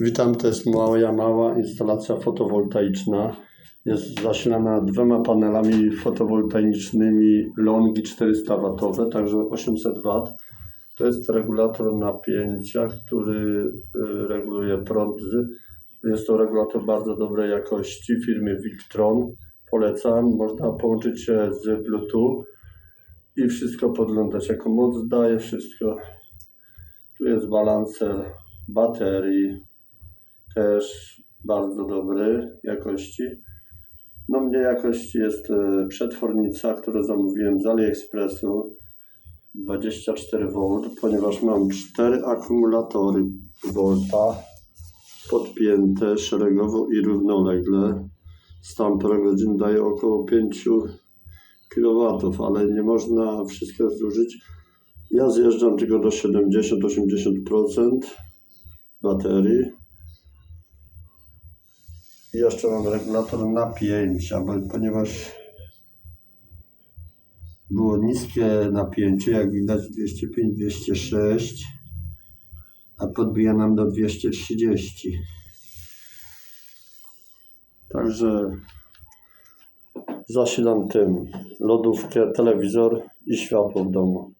Witam, to jest moja mała instalacja fotowoltaiczna. Jest zasilana dwoma panelami fotowoltaicznymi Longi 400W, także 800W. To jest regulator napięcia, który y, reguluje prąd. Jest to regulator bardzo dobrej jakości firmy Victron. Polecam. Można połączyć się z Bluetooth i wszystko podglądać. Jako moc daje wszystko. Tu jest balancer baterii, też bardzo dobry jakości. No mnie jakości jest e, przetwornica, którą zamówiłem z AliExpressu 24V, ponieważ mam cztery akumulatory Volta podpięte szeregowo i równolegle. Stan godzin daje około 5 kW, ale nie można wszystkiego zużyć. Ja zjeżdżam tylko do 70-80% baterii. I jeszcze mam regulator napięcia, bo, ponieważ było niskie napięcie, jak widać 205-206, a podbija nam do 230. Także zasilam tym lodówkę, telewizor i światło w domu.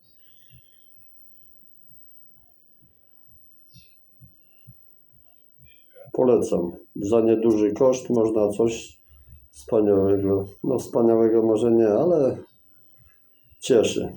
Polecam. Za nieduży koszt można coś wspaniałego. No wspaniałego może nie, ale cieszy.